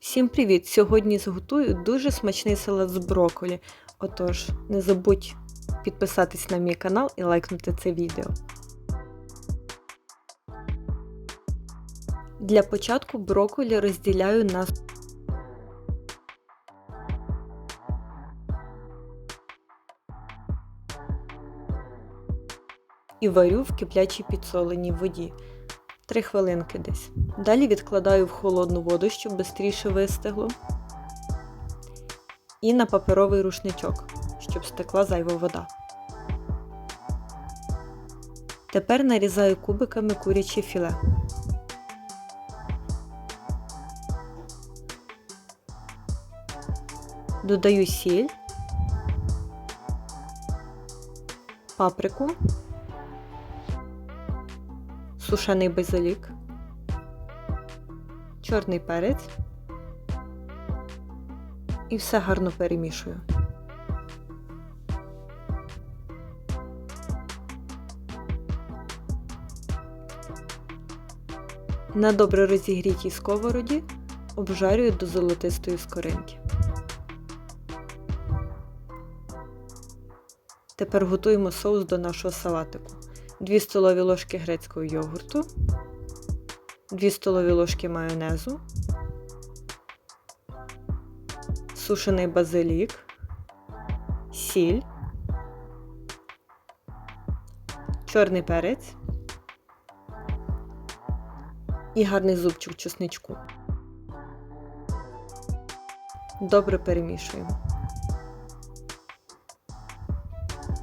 Всім привіт! Сьогодні зготую дуже смачний салат з брокколі. Отож, не забудь підписатись на мій канал і лайкнути це відео. Для початку брокколі розділяю на і варю в киплячій підсоленій воді. 3 хвилинки десь. Далі відкладаю в холодну воду, щоб швидше вистигло. І на паперовий рушничок, щоб стекла зайва вода. Тепер нарізаю кубиками куряче філе. Додаю сіль, паприку сушений базилік, чорний перець і все гарно перемішую. На добре розігрітій сковороді обжарюю до золотистої скоринки. Тепер готуємо соус до нашого салатику. 2 столові ложки грецького йогурту, 2 столові ложки майонезу, сушений базилік, сіль, чорний перець. І гарний зубчик чесничку. Добре перемішуємо.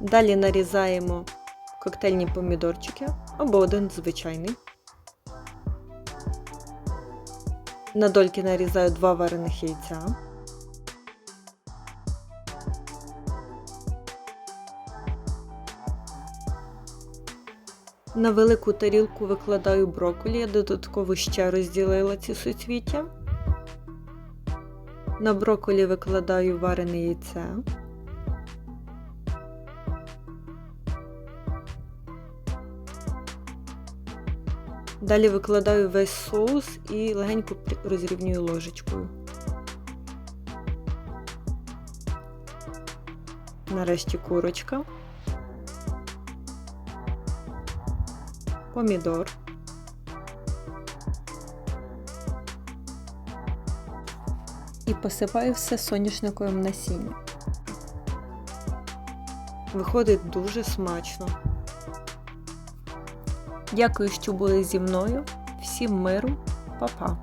Далі нарізаємо коктейльні помідорчики або один звичайний. На дольки нарізаю два варених яйця. На велику тарілку викладаю брокколі, я додатково ще розділила ці суцвіття. На брокколі викладаю варене яйце. Далі викладаю весь соус і легенько розрівнюю ложечкою. Нарешті курочка, помідор. І посипаю все соняшниковим насінням. Виходить дуже смачно. Дякую, що були зі мною. Всім миру, па-па!